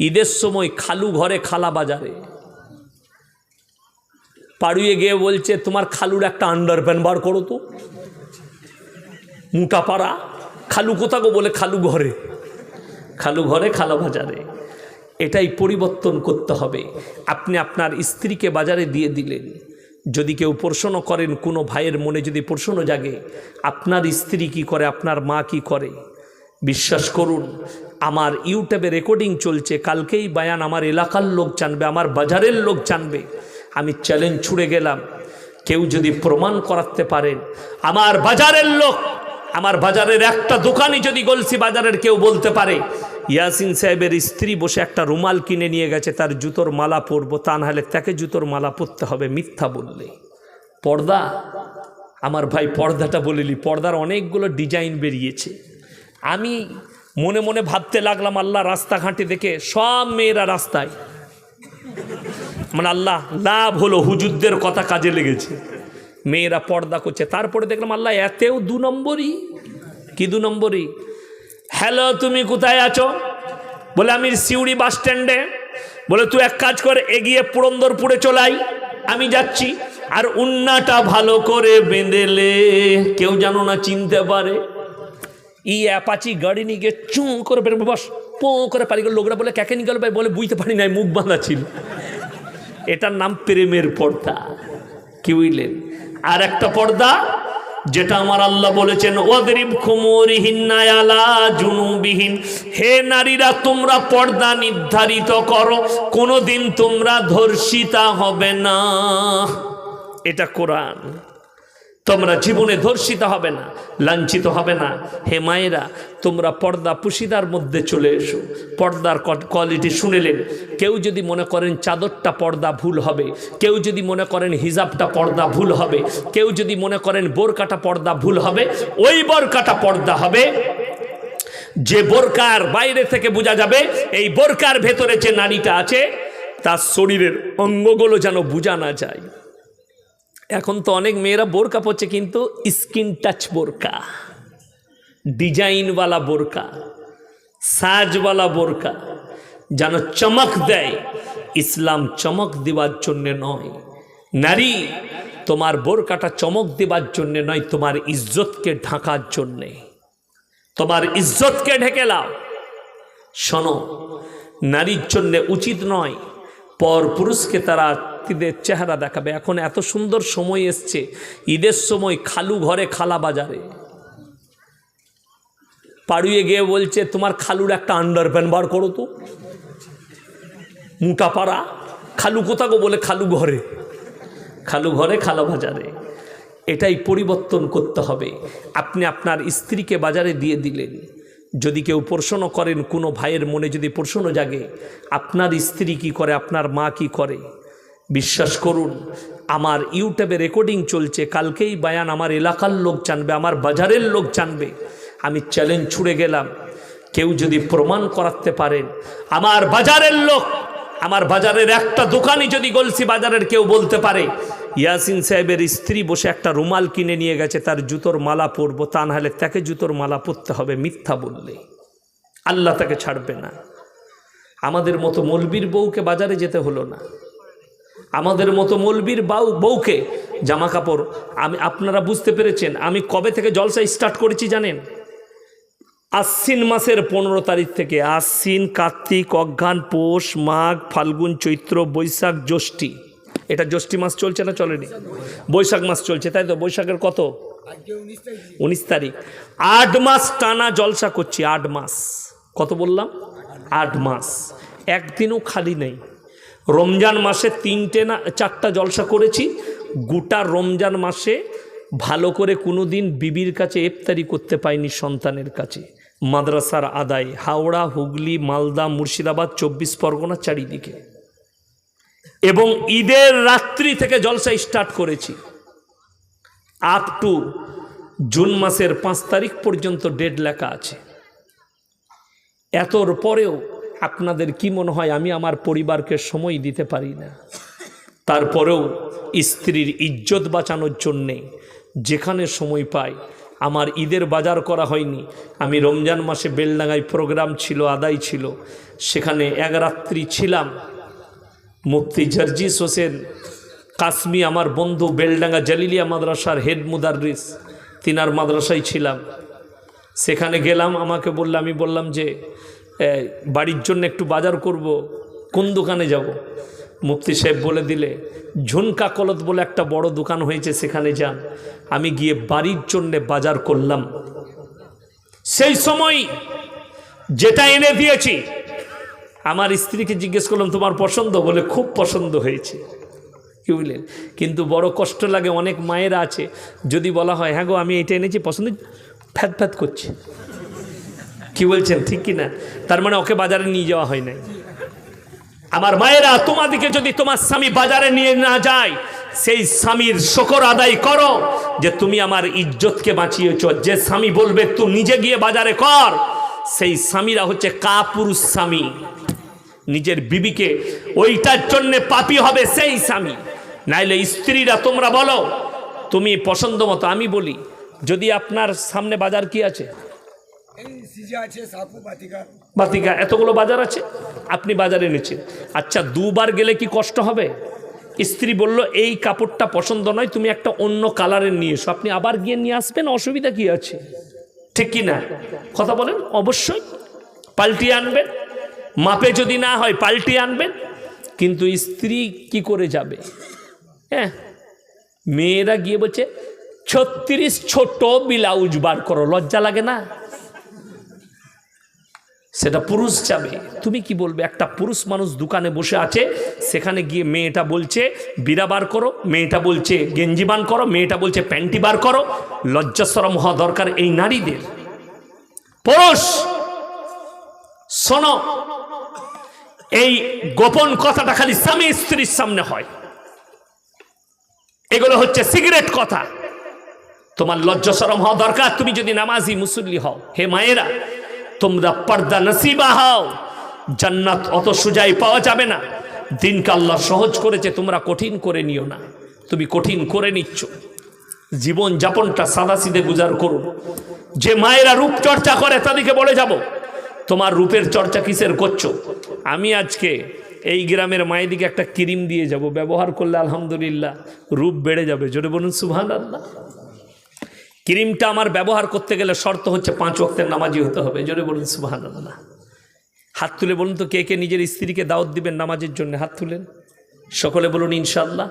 ঈদের সময় খালু ঘরে খালা বাজারে। পাড়ুয়ে গিয়ে বলছে, তোমার খালুর একটা আন্ডার প্যান্ট বার করো তো। মোটা পাড়া। খালু কোথাকো বলে, খালু ঘরে। খালু ঘরে, খালা বাজারে। এটাই পরিবর্তন করতে হবে। আপনি আপনার স্ত্রীকে বাজারে দিয়ে দিলেন। যদি কেউ প্রশ্ন করেন, কোনো ভাইয়ের মনে যদি প্রশ্ন জাগে, আপনার স্ত্রী কি করে, আপনার মা কি করে? বিশ্বাস করুন আমার ইউটিউবে রেকর্ডিং চলছে, কালকেই বায়ান আমার এলাকার লোক জানবে, আমার বাজারের লোক জানবে। আমি চ্যালেঞ্জ ছুড়ে গেলাম। কেউ যদি প্রমাণ করাতে পারেন আমার বাজারের লোক, আমার বাজারের একটা দোকানই যদি গলসি বাজারের কেউ বলতে পারে, ইয়াসিন সাহেবের স্ত্রী বসে একটা রুমাল কিনে নিয়ে গেছে, তার জুতোর মালা পরবো, তা নাহলে তাকে জুতোর মালা পরতে হবে, মিথ্যা বললে। পর্দা? আমার ভাই পর্দাটা বলিলি পর্দার অনেকগুলো ডিজাইন বেরিয়েছে। আমি মনে মনে ভাবতে লাগলাম, আল্লাহ রাস্তাঘাটে দেখে সব মেয়েরা রাস্তায়। মানে আল্লাহ লাভ হলো হুজুরদের কথা কাজে লেগেছে। মেয়েরা পর্দা করছে। তারপরে দেখলাম, আল্লাহ এতেও দু নম্বরই। কি দু নম্বরই? হ্যালো, তুমি কোথায় আছো? বলে, আমি সিউড়ি বাস স্ট্যান্ডে। বলে, তুই এক কাজ করে, এগিয়ে পুরন্দরপুরে চলাই আমি যাচ্ছি। আর উন্নাটা ভালো করে বেঁধেলে, কেউ যেন না চিনতে পারে। ই অ্যাপাচি গাড়ি নিয়ে গিয়ে চুঁ করে বেরোবে বস, পো করে পারি গেল। লোকরা বলে ক্যাকে নিয়ে গেল ভাই? বলে, বুঝতে পারি নাই, মুখ বাঁধা ছিল। এটার নাম প্রেমের পর্দা। কি বুঝলেন? আর একটা পর্দা, যেটা আমার আল্লাহ বলেছেন ওদরিব খুমুরিহিন্নায়ালা জুনুবিহীন। হে নারীরা, তোমরা পর্দা নির্ধারিত করো, কোনোদিন তোমরা ধর্ষিতা হবে না। এটা কোরআন। তোমরা জীবনে ধর্ষিত হবে না, লাঞ্ছিত হবে না। হে মায়েরা, তোমরা পর্দা পুশিদার মধ্যে চলে এসো। পর্দার কোয়ালিটি শুনেলেন কেউ যদি মনে করেন চাদরটা পর্দা ভুল হবে, কেউ যদি মনে করেন হিজাবটা পর্দা ভুল হবে, কেউ যদি মনে করেন বোরকাটা পর্দা ভুল হবে, ওই বোরকাটা পর্দা হবে। যে বোরকার বাইরে থেকে বোঝা যাবে, এই বোরকার ভেতরে যে নারীটা আছে, তার শরীরের অঙ্গগুলো যেন বোঝা না যায়। এখন তো অনেক মেয়েরা বোরকা পরছে, কিন্তু স্কিন টাচ বোরকা, ডিজাইনওয়ালা বোরকা, সাজওয়ালা বোরকা যেন চমক দেয়। ইসলাম চমক দেওয়ার জন্যে নয়। নারী, তোমার বোরকাটা চমক দেওয়ার জন্যে নয়, তোমার ইজ্জতকে ঢাকার জন্যে। তোমার ইজ্জতকে ঢেকে লাও। শোনো, নারীর জন্যে উচিত নয় পর পুরুষকে তারা ঈদের চেহারা দেখাবে। এখন এত সুন্দর সময় এসছে, ঈদের সময় খালু ঘরে খালা বাজারে। পাড়ুয়ে গিয়ে বলছে, তোমার খালুর একটা আন্ডার প্যান্ট বার করো তো। মোটা পাড়া। খালু কোথাকো বলে, খালু ঘরে। খালু ঘরে, খালা বাজারে। এটাই পরিবর্তন করতে হবে। আপনি আপনার স্ত্রীকে বাজারে দিয়ে দিলেন। যদি কেউ প্রশ্ন করেন, কোনো ভাইয়ের মনে যদি প্রশ্ন জাগে, আপনার স্ত্রী কি করে, আপনার মা কি করে? বিশ্বাস করুন, আমার ইউটিউবে রেকর্ডিং চলছে, কালকেই বায়ান আমার এলাকার লোক জানবে, আমার বাজারের লোক জানবে। আমি চ্যালেঞ্জ ছুড়ে গেলাম, কেউ যদি প্রমাণ করাতে পারেন, আমার বাজারের লোক, আমার বাজারের একটা দোকানই যদি গলসি বাজারের কেউ বলতে পারে ইয়াসিন সাহেবের স্ত্রী বসে একটা রুমাল কিনে নিয়ে গেছে, তার জুতোর মালা পরবো। তা নাহলে তাকে জুতোর মালা পরতে হবে, মিথ্যা বললে। আল্লাহ তাকে ছাড়বে না। আমাদের মতো মলবির বউকে বাজারে যেতে হলো না। আমাদের মতো মলবির বাউ বউকে জামা কাপড়, আমি আপনারা বুঝতে পেরেছেন, আমি কবে থেকে জলসা স্টার্ট করেছি জানেন? আশ্বিন মাসের পনেরো তারিখ থেকে আশ্বিন, কার্তিক, অজ্ঞান, পৌষ, মাঘ, ফাল্গুন, চৈত্র, বৈশাখ, জ্যৈষ্ঠী। এটা জ্যৈষ্ঠী মাস চলছে না চলেনি? বৈশাখ মাস চলছে, তাই তো? বৈশাখের কত? উনিশ তারিখ। আট মাস টানা জলসা করছি, আট মাস। কত বললাম? আট মাস। একদিনও খালি নেই। রমজান মাসে তিনটে না, চারটা জলসা করেছি। গোটা রমজান মাসে ভালো করে কোনো দিন বিবির কাছে ইফতারি করতে পাইনি সন্তানের কাছে। মাদ্রাসার আদায়, হাওড়া, হুগলি, মালদা, মুর্শিদাবাদ, চব্বিশ পরগনা চারিদিকে। এবং ঈদের রাত্রি থেকে জলসা স্টার্ট করেছি। আপ টু জুন মাসের পাঁচ তারিখ পর্যন্ত ডেট লেখা আছে। এতর পরেও আপনাদের কি মনে হয় আমি আমার পরিবারকে সময় দিতে পারি না? তারপরেও স্ত্রীর ইজ্জত বাঁচানোর জন্যে যেখানে সময় পাই, আমার ঈদের বাজার করা হয়নি। আমি রমজান মাসে বেলডাঙ্গায় প্রোগ্রাম ছিল, আদায় ছিল। সেখানে এক রাত্রি ছিলাম মুফতি জার্জিস হোসেন কাশ্মী আমার বন্ধু, বেলডাঙ্গা জালিলিয়া মাদ্রাসার হেড মুদারিস তিনার মাদ্রাসায় ছিলাম। সেখানে গেলাম, আমাকে বললে, আমি বললাম যে বাড়ির জন্য একটু বাজার করব, কোন দোকানে যাব? মুফতি সাহেব বলে দিলে, ঝুনকা কলত বলে একটা বড় দোকান হয়েছে, সেখানে যান। আমি গিয়ে বাড়ির জন্যে বাজার করলাম। সেই সময় যেটা এনে দিয়েছি আমার স্ত্রীকে জিজ্ঞেস করলাম, তোমার পছন্দ? বলে, খুব পছন্দ হয়েছে। কি বুঝলেন কিন্তু বড় কষ্ট লাগে, অনেক মায়েরা আছে। যদি বলা হয় হ্যাঁ গো, আমি এটা এনেছি, পছন্দ ফ্যাত ফ্যাত করছে। কি বলছেন? ঠিক কি না? তার মানে ওকে বাজারে নিয়ে যাওয়া হয় নাই। আমার মায়েরা তোমাদিকে যদি তোমার স্বামী বাজারে নিয়ে না যায়, সেই স্বামীর শকর আদায় করো যে তুমি আমার ইজ্জতকে বাঁচিয়েছ। যে স্বামী বলবে, তুই নিজে গিয়ে বাজারে কর। সেই স্বামীরা হচ্ছে কাপুরুষ স্বামী। নিজের বিবিকে ওইটার জন্যে পাপি হবে সেই স্বামী। নাইলে স্ত্রীরা তোমরা বলো তুমি পছন্দ মতো আমি বলি যদি আপনার সামনে বাজার কি আছে? বাতিকা। এতগুলো বাজার আছে? আপনি বাজারে এনেছেন আচ্ছা দুবার গেলে কি কষ্ট হবে? স্ত্রী বলল এই কাপড়টা পছন্দ নয় তুমি একটা অন্য কালারের নিয়ে এসো। আপনি আবার গিয়ে নিয়ে আসবেন অসুবিধা কি আছে? ঠিক কি না কথা বলেন অবশ্যই। পাল্টিয়ে আনবেন। মাপে যদি না হয় পাল্টিয়ে আনবেন, কিন্তু স্ত্রী কি করে যাবে? হ্যাঁ? মেয়েরা গিয়ে বলছে, ছত্রিশ ছোট ব্লাউজ বার করো, লজ্জা লাগে না? সেটা পুরুষ যাবে। তুমি কি বলবে? একটা পুরুষ মানুষ দোকানে বসে আছে, সেখানে গিয়ে মেয়েটা বলছে বিড়া বার করো। মেয়েটা বলছে, গেঞ্জি বান করো। মেয়েটা বলছে, প্যান্টি বার করো। লজ্জাসরম হওয়া দরকার এই নারীদের। পুরুষ শোনো, এই গোপন কথাটা খালি স্বামী স্ত্রীর সামনে হয়। এগুলো হচ্ছে সিগারেট কথা। তোমার লজ্জাসরম হওয়া দরকার। তুমি যদি নামাজি মুসল্লি হও, হে মায়েরা, তোমরা পর্দা নসিবা হও। জান্নাত অত সুজাই পাওয়া যাবে না। দিনকে আল্লাহ সহজ করেছে, তোমরা কঠিন করে নিও না। তুমি কঠিন করে নিচ্ছ। জীবন যাপনটা সাদাসিদে গুজার করুন। যে মায়েরা রূপচর্চা করে, তাদেরকে বলে যাব তোমার রূপের চর্চা কিসের করছ? আমি আজকে এই গ্রামের মায়েদিকে একটা ক্রিম দিয়ে যাব। ব্যবহার করলে আলহামদুলিল্লাহ রূপ বেড়ে যাবে। জোরে বলুন সুভান আল্লাহ ক্রিমটা আমার ব্যবহার করতে গেলে শর্ত হচ্ছে পাঁচ ওয়াক্তের নামাজি হতে হবে। জোরে বলুন সুবাহান আল্লাহ হাত তুলে বলুন তো, কে কে নিজের স্ত্রীকে দাওয়াত দিবেন নামাজের জন্য? হাত তুলেন। সকলে বলুন ইনশাল্লাহ